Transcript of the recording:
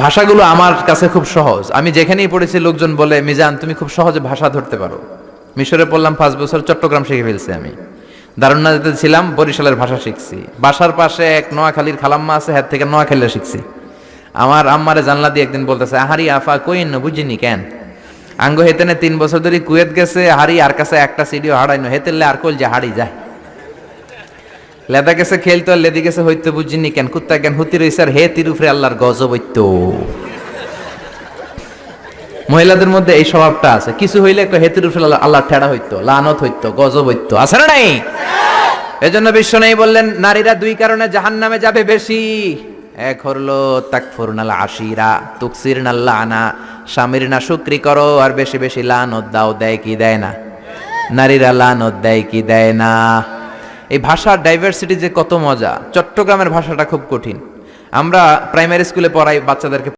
ভাষাগুলো আমার কাছে খুব সহজ। আমি যেখানেই পড়েছি, লোকজন বলে, মিজান, তুমি খুব সহজে ভাষা ধরতে পারো। মিশরে পড়লাম পাঁচ বছর, চট্টগ্রাম শিখে ফেলছি আমি। দারুণাতে ছিলাম, বরিশালের ভাষা শিখছি। বাসার পাশে এক নোয়াখালীর খালাম্মা আছে হ্যাঁ থেকে নোয়াখালী শিখছি। আমার আম্মারে জানলা দিয়ে একদিন বলতেছে হারি আফা কইন, বুঝিনি কেন? আঙ্গ হেতেনে তিন বছর ধরে কুয়েত গেছে, হারি আর কাছে একটা সিডিও হারাইনো হেতেলে আর কল যে হারি যায়। লেদা গেছে খেলতো আর লেদি গেছে হইতে বুঝিনি কেন? কুত্তা কেন? হুতি রইছে আর হে তিরুফরে আল্লাহর গজব হইতো। মহিলাদের মধ্যে এই স্বভাবটা আছে। কিছু হইলে একটা হেতির উপরে আল্লাহ- ঠেড়া হইতো, লানত হইতো, গজব হইতো। আছে না নাই? এজন্য বিশ্ব নেই বললেন, নারীরা দুই কারণে জাহান নামে যাবে বেশি। এক হলো তাকফুরনাল আশিরা তুকসির নাল্লা আনা স্বামীর না শুক্রি করো আর বেশি বেশি লানত দাও, দেয় কি দেয় না? নারীরা লানত দেয় কি দেয় না? এই ভাষার ডাইভার্সিটি যে কত মজা, চট্টগ্রামের ভাষাটা খুব কঠিন। আমরা প্রাইমারি স্কুলে পড়াই, বাচ্চাদেরকে